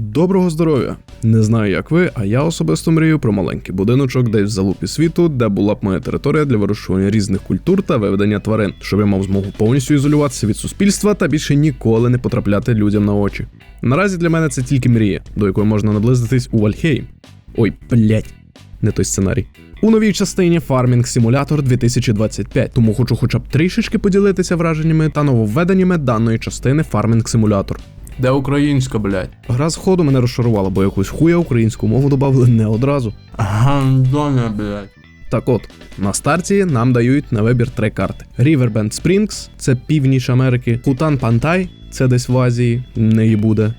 Доброго здоров'я! Не знаю, як ви, а я особисто мрію про маленький будиночок десь в залупі світу, де була б моя територія для вирощування різних культур та виведення тварин, щоб я мав змогу повністю ізолюватися від суспільства та більше ніколи не потрапляти людям на очі. Наразі для мене це тільки мрія, до якої можна наблизитись у Вальхейм. Ой, блять, не той сценарій. У новій частині Farming Simulator 2025, тому хочу хоча б трішечки поділитися враженнями та нововведеннями даної частини Farming Simulator. Де українська, блядь? Гра з ходу мене розчарувала, бо якусь хуя українську мову додали не одразу. Гандоня, блядь. Так от, на старті нам дають на вибір три карти: Riverbend Springs це північ Америки, Кутан Пантай це десь в Азії, неї буде.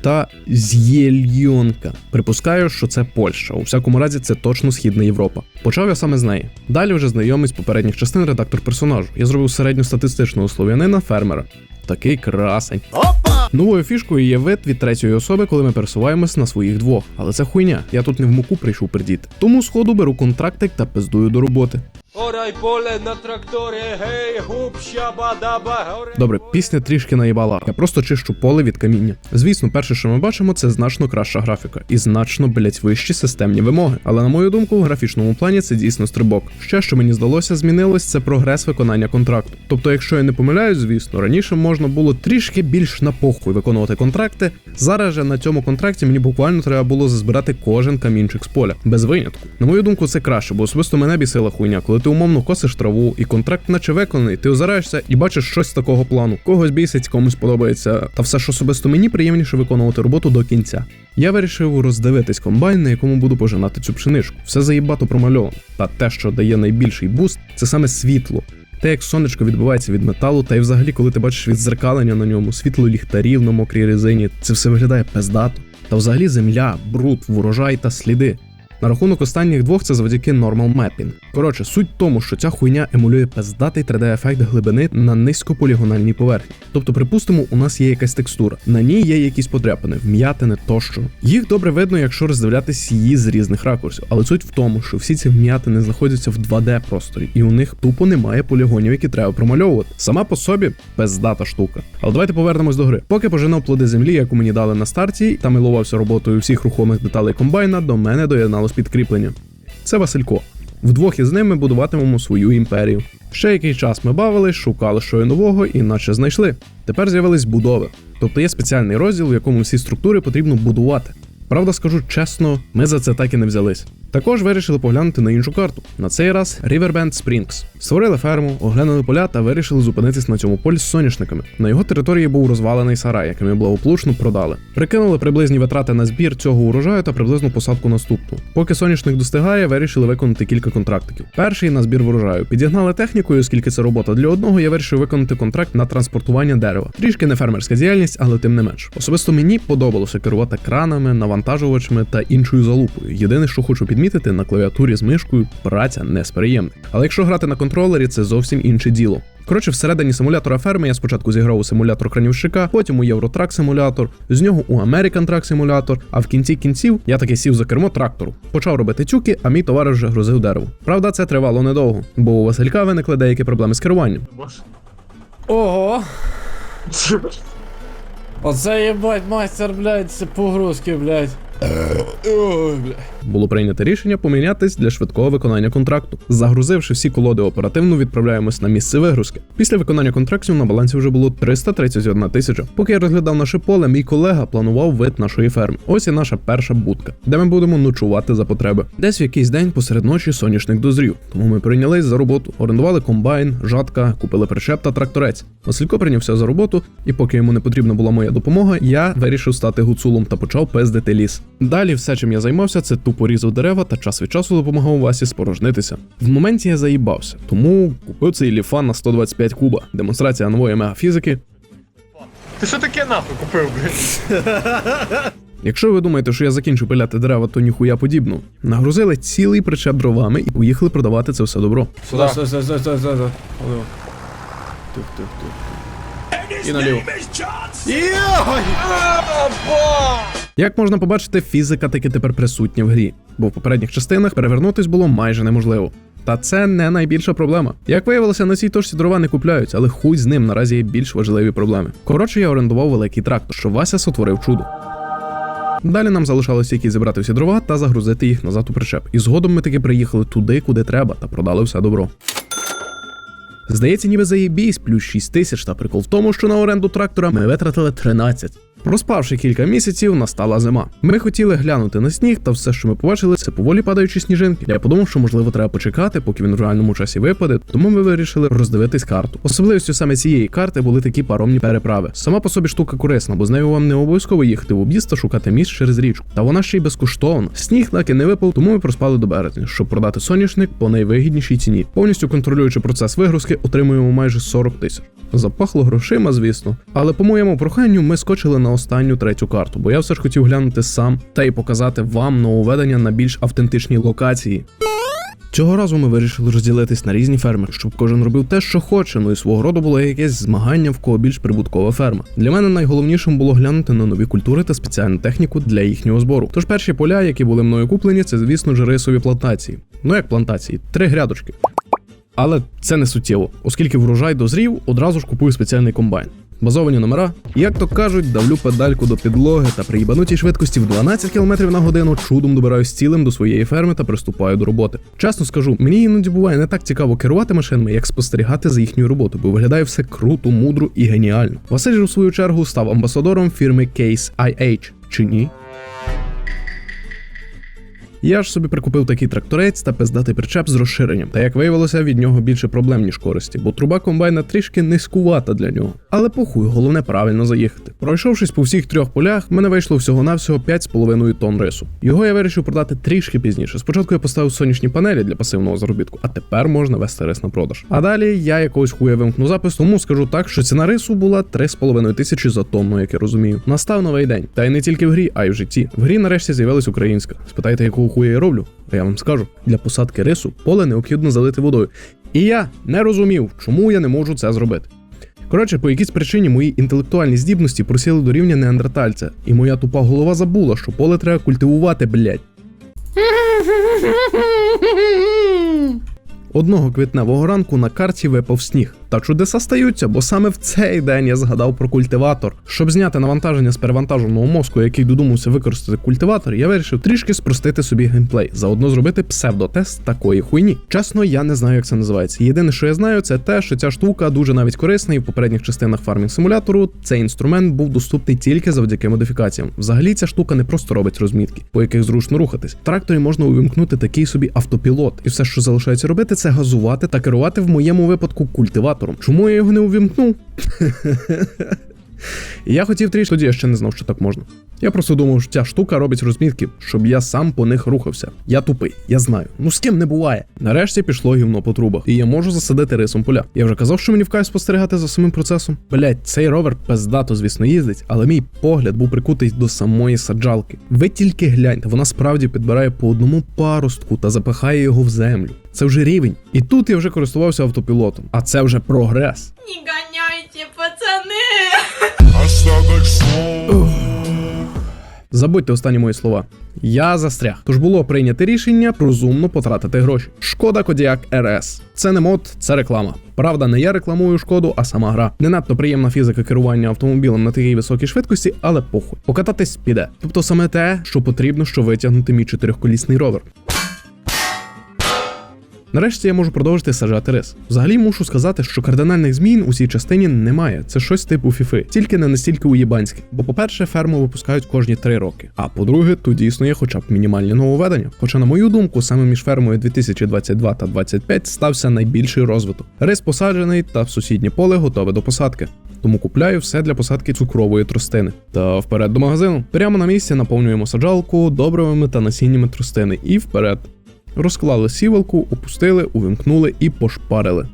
Та З'єльйонка. Припускаю, що це Польща. У всякому разі, це точно Східна Європа. Почав я саме з неї. Далі вже знайомий з попередніх частин редактор персонажу. Я зробив середньостатистичного слов'янина фермера. Такий красень. Опа! Новою фішкою є вид від третьої особи, коли ми пересуваємось на своїх двох. Але це хуйня. Я тут не в муку прийшов придіти. Тому сходу беру контрактик та пиздую до роботи. Орай поле на тракторі, гей, гуп, щаба, даба, горе. Добре, пісня трішки наїбала. Я просто чищу поле від каміння. Звісно, перше, що ми бачимо, це значно краща графіка і значно, блять, вищі системні вимоги. Але на мою думку, в графічному плані це дійсно стрибок. Ще що мені здалося, змінилось це прогрес виконання контракту. Тобто, якщо я не помиляюсь, звісно, раніше можна було трішки більш на похуй виконувати контракти. Зараз же на цьому контракті мені буквально треба було зазбирати кожен камінчик з поля, без винятку. На мою думку, це краще, бо особисто мене бісила хуйня, коли ти умовно косиш траву, і контракт наче виконаний, ти озираєшся і бачиш щось такого плану. Когось бісить, комусь подобається. Та все ж особисто мені приємніше виконувати роботу до кінця. Я вирішив роздивитись комбайн, на якому буду пожинати цю пшеничку. Все заїбато промальовано. Та те, що дає найбільший буст, це саме світло. Те, як сонечко відбивається від металу, та й взагалі, коли ти бачиш відзеркалення на ньому, світло ліхтарів на мокрій резині, це все виглядає пездато. Та взагалі земля, бруд, ворожай та сліди. На рахунок останніх двох це завдяки Normal Mapping. Коротше, суть в тому, що ця хуйня емулює пиздатий 3D-ефект глибини на низькополігональній поверхні. Тобто, припустимо, у нас є якась текстура, на ній є якісь подряпини, вм'ятини тощо. Їх добре видно, якщо роздивлятись її з різних ракурсів, але суть в тому, що всі ці вм'ятини знаходяться в 2D просторі, і у них тупо немає полігонів, які треба промальовувати. Сама по собі пиздата штука. Але давайте повернемось до гри. Поки пожинав плоди землі, яку мені дали на старті, та милувався роботою всіх рухомих деталей комбайна, до мене доєдналось підкріплення. Це Василько. Вдвох із ними будуватимемо свою імперію. Ще який час ми бавились, шукали що нового і наче знайшли. Тепер з'явились будови. Тобто є спеціальний розділ, в якому всі структури потрібно будувати. Правда, скажу чесно, ми за це так і не взялись. Також вирішили поглянути на іншу карту. На цей раз Riverbend Springs. Створили ферму, оглянули поля та вирішили зупинитись на цьому полі з соняшниками. На його території був розвалений сарай, який ми благополучно продали. Прикинули приблизні витрати на збір цього урожаю та приблизну посадку наступну. Поки соняшник достигає, вирішили виконати кілька контрактиків. Перший на збір врожаю. Підігнали технікою, оскільки це робота для одного, я вирішив виконати контракт на транспортування дерева. Трішки не фермерська діяльність, але тим не менш. Особисто мені подобалося керувати кранами, навантажувачами та іншою залупою. Єдине, що хочу підмітити, на клавіатурі з мишкою праця не з приємних. Але якщо грати на контролері, це зовсім інше діло. Коротше, всередині симулятора ферми я спочатку зіграв у симулятор кранівщика, потім у Євротрак симулятор, з нього у American Truck Simulator, а в кінці кінців я таки сів за кермо трактору. Почав робити тюки, а мій товариш вже грузив дерево. Правда, це тривало недовго, бо у Василька виникли деякі проблеми з керуванням. Ого. Оце єбать майстер, блядь, це погрузки, блядь. Було прийнято рішення помінятись для швидкого виконання контракту. Загрузивши всі колоди оперативно, відправляємось на місце вигрузки. Після виконання контрактів на балансі вже було 331 тисяча. Поки я розглядав наше поле, мій колега планував вид нашої ферми. Ось і наша перша будка, де ми будемо ночувати за потреби. Десь в якийсь день посеред ночі соняшник дозрів. Тому ми прийнялись за роботу, орендували комбайн, жатка, купили причеп та тракторець. Василько прийнявся за роботу, і поки йому не потрібна була моя допомога, я вирішив стати гуцулом та почав пиздити ліс. Далі все, чим я займався, це тупо різав дерева та час від часу допомагав Васі спорожнитися. В моменті я заїбався, тому купив цей ліфан на 125 куба. Демонстрація нової мегафізики. Ти що таке нахуй купив, блядь? Якщо ви думаєте, що я закінчу пиляти дерева, то ніхуя подібно. Нагрузили цілий причеп дровами і поїхали продавати це все добро. Сюди, сюди, сюди, сюди, сюди. Тух, тух, тух. І наліво. Як можна побачити, фізика таки тепер присутня в грі, бо в попередніх частинах перевернутись було майже неможливо. Та це не найбільша проблема. Як виявилося, на цій точці дрова не купляють, але хуй з ним наразі є більш важливі проблеми. Коротше, я орендував великий трактор, що Вася сотворив чудо. Далі нам залишалося тільки зібрати всі дрова та загрузити їх назад у причеп. І згодом ми таки приїхали туди, куди треба, та продали все добро. Здається, ніби заєбісь, плюс 6 тисяч, та прикол в тому, що на оренду трактора ми витратили 13. Проспавши кілька місяців, настала зима. Ми хотіли глянути на сніг, та все, що ми побачили, це поволі падаючі сніжинки. Я подумав, що можливо треба почекати, поки він в реальному часі випаде, тому ми вирішили роздивитись карту. Особливістю саме цієї карти були такі паромні переправи. Сама по собі штука корисна, бо з нею вам не обов'язково їхати в об'їзд та шукати міст через річку. Та вона ще й безкоштовна. Сніг так і не випав, тому ми проспали до березня, щоб продати соняшник по найвигіднішій ціні. Повністю контролюючи процес вигрузки, отримуємо майже 40 тисяч. Запахло грошима, звісно. Але по моєму проханню ми скочили на останню третю карту, бо я все ж хотів глянути сам та й показати вам нововведення на більш автентичній локації. Цього разу ми вирішили розділитись на різні ферми, щоб кожен робив те, що хоче. Ну і свого роду було якесь змагання, в кого більш прибуткова ферма. Для мене найголовнішим було глянути на нові культури та спеціальну техніку для їхнього збору. Тож перші поля, які були мною куплені, це звісно ж рисові плантації. Ну як плантації, три грядочки. Але це не суттєво, оскільки врожай дозрів, одразу ж купую спеціальний комбайн. Базовані номера, як то кажуть, давлю педальку до підлоги та при їбанутій швидкості в 12 км на годину чудом добираюсь цілим до своєї ферми та приступаю до роботи. Чесно скажу, мені іноді буває не так цікаво керувати машинами, як спостерігати за їхньою роботою, бо виглядає все круто, мудро і геніально. Василь в свою чергу став амбасадором фірми Case IH, чи ні? Я ж собі прикупив такий тракторець та пиздатий причеп з розширенням. Та як виявилося, від нього більше проблем, ніж користі, бо труба комбайна трішки низькувата для нього. Але похуй, головне правильно заїхати. Пройшовшись по всіх трьох полях, мене вийшло всього-навсього 5,5 тонн рису. Його я вирішив продати трішки пізніше. Спочатку я поставив сонячні панелі для пасивного заробітку, а тепер можна вести рис на продаж. А далі я якогось хуя вимкну запис, тому скажу так, що ціна рису була 3,5 тисячі за тонну, як я розумію. Настав новий день. Та й не тільки в грі, а й в житті. В грі нарешті з'явилась українська. Спитайте, якого хуя я роблю? А я вам скажу: для посадки рису поле необхідно залити водою. І я не розумів, чому я не можу це зробити. Коротше, по якійсь причині мої інтелектуальні здібності просіли до рівня неандертальця, і моя тупа голова забула, що поле треба культивувати, блять. Одного квітневого ранку на карті випав сніг. Та чудеса стаються, бо саме в цей день я згадав про культиватор. Щоб зняти навантаження з перевантаженого мозку, який додумався використати культиватор, я вирішив трішки спростити собі геймплей, заодно зробити псевдотест такої хуйні. Чесно, я не знаю, як це називається. Єдине, що я знаю, це те, що ця штука дуже навіть корисна, і в попередніх частинах фармінг симулятору цей інструмент був доступний тільки завдяки модифікаціям. Взагалі, ця штука не просто робить розмітки, по яких зручно рухатись. В тракторі можна увімкнути такий собі автопілот, і все, що залишається робити, це газувати та керувати в моєму випадку культиватором. Чому я його не увімкнув? І Я хотів трішки, тоді я ще не знав, що так можна. Я просто думав, що ця штука робить розмітки, щоб я сам по них рухався. Я тупий, я знаю. Ну з ким не буває. Нарешті пішло гівно по трубах, і я можу засадити рисом поля. Я вже казав, що мені в кайф спостерігати за самим процесом. Блять, цей ровер пиздато, звісно, їздить, але мій погляд був прикутий до самої саджалки. Ви тільки гляньте, вона справді підбирає по одному паростку та запихає його в землю. Це вже рівень. І тут я вже користувався автопілотом, а це вже прогрес. Не гоняйте! Забудьте останні мої слова. Я застряг. Тож було прийнято рішення розумно потратити гроші. Шкода Кодіак РС. Це не мод, це реклама. Правда, не я рекламую шкоду, а сама гра. Не надто приємна фізика керування автомобілем на такій високій швидкості, але похуй. Покататись піде. Тобто саме те, що потрібно, щоб витягнути мій чотирьохколісний ровер. Нарешті я можу продовжити саджати рис. Взагалі мушу сказати, що кардинальних змін у цій частині немає. Це щось типу фіфи, тільки не настільки уєбанське. Бо, по-перше, ферму випускають кожні три роки. А по-друге, тут дійсно є хоча б мінімальні нововведення. Хоча, на мою думку, саме між фермою 2022 та 2025 стався найбільший розвиток. Рис посаджений та в сусіднє поле готове до посадки. Тому купляю все для посадки цукрової тростини. Та вперед до магазину. Прямо на місці наповнюємо саджалку добривими та насіннями тростини і вперед. Розклали сівалку, опустили, увімкнули і пошпарили.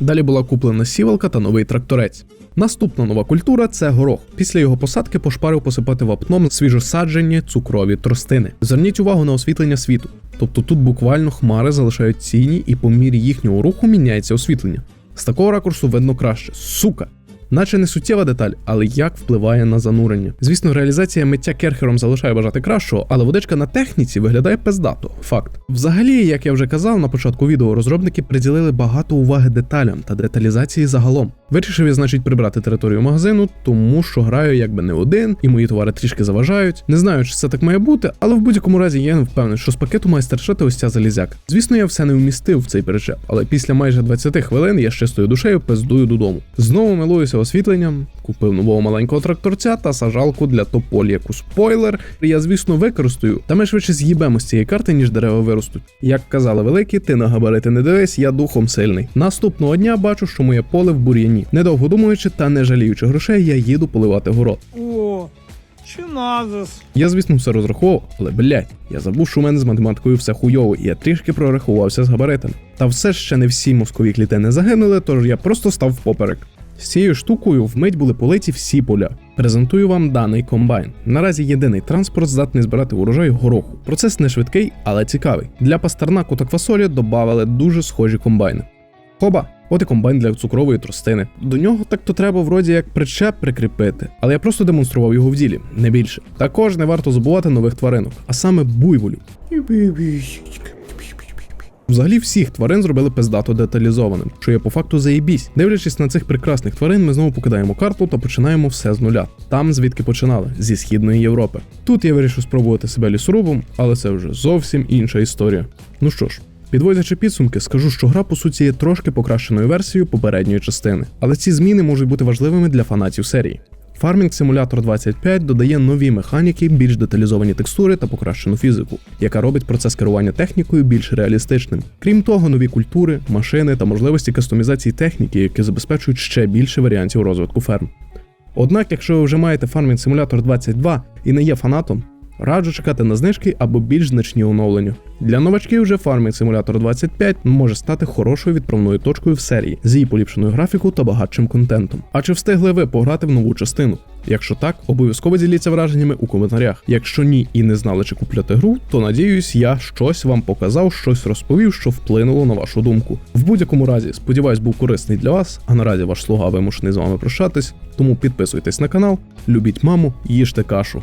Далі була куплена сівалка та новий тракторець. Наступна нова культура це горох. Після його посадки пошпарив посипати вапном свіжосаджені цукрові тростини. Зверніть увагу на освітлення світу. Тобто тут буквально хмари залишають тіні, і по мірі їхнього руху міняється освітлення. З такого ракурсу видно краще. Сука! Наче не суттєва деталь, але як впливає на занурення. Звісно, реалізація миття керхером залишає бажати кращого, але водичка на техніці виглядає пиздато. Факт. Взагалі, як я вже казав на початку відео, розробники приділили багато уваги деталям та деталізації загалом. Вирішив я, значить, прибрати територію магазину, тому що граю якби не один, і мої товари трішки заважають. Не знаю, чи це так має бути, але в будь-якому разі я не впевнений, що з пакету має старшати ось ця залізяка. Звісно, я все не вмістив в цей перечеп, але після майже 20 хвилин я з чистою душею пиздую додому. Знову милуюся освітленням, купив нового маленького тракторця та сажалку для тополі, яку спойлер. Я, звісно, використаю, та ми швидше з'їбемо з цієї карти, ніж дерева виростуть. Як казали великі, ти на габарити не дивись, я духом сильний. Наступного дня бачу, що моє поле в бур'яні. Недовго думаючи та не жаліючи грошей, я їду поливати город. О, чиназис. Я, звісно, все розраховував, але блядь, я забув, що у мене з математикою все хуйово, і я трішки прорахувався з габаритами. Та все ще не всі мозкові клітини загинули, тож я просто став впоперек. З цією штукою вмить були политі всі поля. Презентую вам даний комбайн. Наразі єдиний транспорт здатний збирати урожай гороху. Процес не швидкий, але цікавий. Для пастернаку та квасолі додавали дуже схожі комбайни. Хоба, от і комбайн для цукрової тростини. До нього так то треба вроді як причеп прикріпити, але я просто демонстрував його в ділі, не більше. Також не варто забувати нових тваринок, а саме буйволів. Взагалі всіх тварин зробили пиздато деталізованим, що є по факту заєбісь. Дивлячись на цих прекрасних тварин, ми знову покидаємо карту та починаємо все з нуля. Там, звідки починали, зі східної Європи. Тут я вирішив спробувати себе лісорубом, але це вже зовсім інша історія. Ну що ж. Підводячи підсумки, скажу, що гра по суті є трошки покращеною версією попередньої частини, але ці зміни можуть бути важливими для фанатів серії. Farming Simulator 25 додає нові механіки, більш деталізовані текстури та покращену фізику, яка робить процес керування технікою більш реалістичним. Крім того, нові культури, машини та можливості кастомізації техніки, які забезпечують ще більше варіантів розвитку ферм. Однак, якщо ви вже маєте Farming Simulator 22 і не є фанатом, раджу чекати на знижки або більш значні оновлення. Для новачків вже Farming Simulator 25 може стати хорошою відправною точкою в серії з її поліпшеною графікою та багатшим контентом. А чи встигли ви пограти в нову частину? Якщо так, обов'язково діліться враженнями у коментарях. Якщо ні і не знали, чи купляти гру, то надіюсь, я щось вам показав, щось розповів, що вплинуло на вашу думку. В будь-якому разі, сподіваюсь, був корисний для вас, а наразі ваш слуга вимушений з вами прощатись. Тому підписуйтесь на канал, любіть маму, їжте кашу.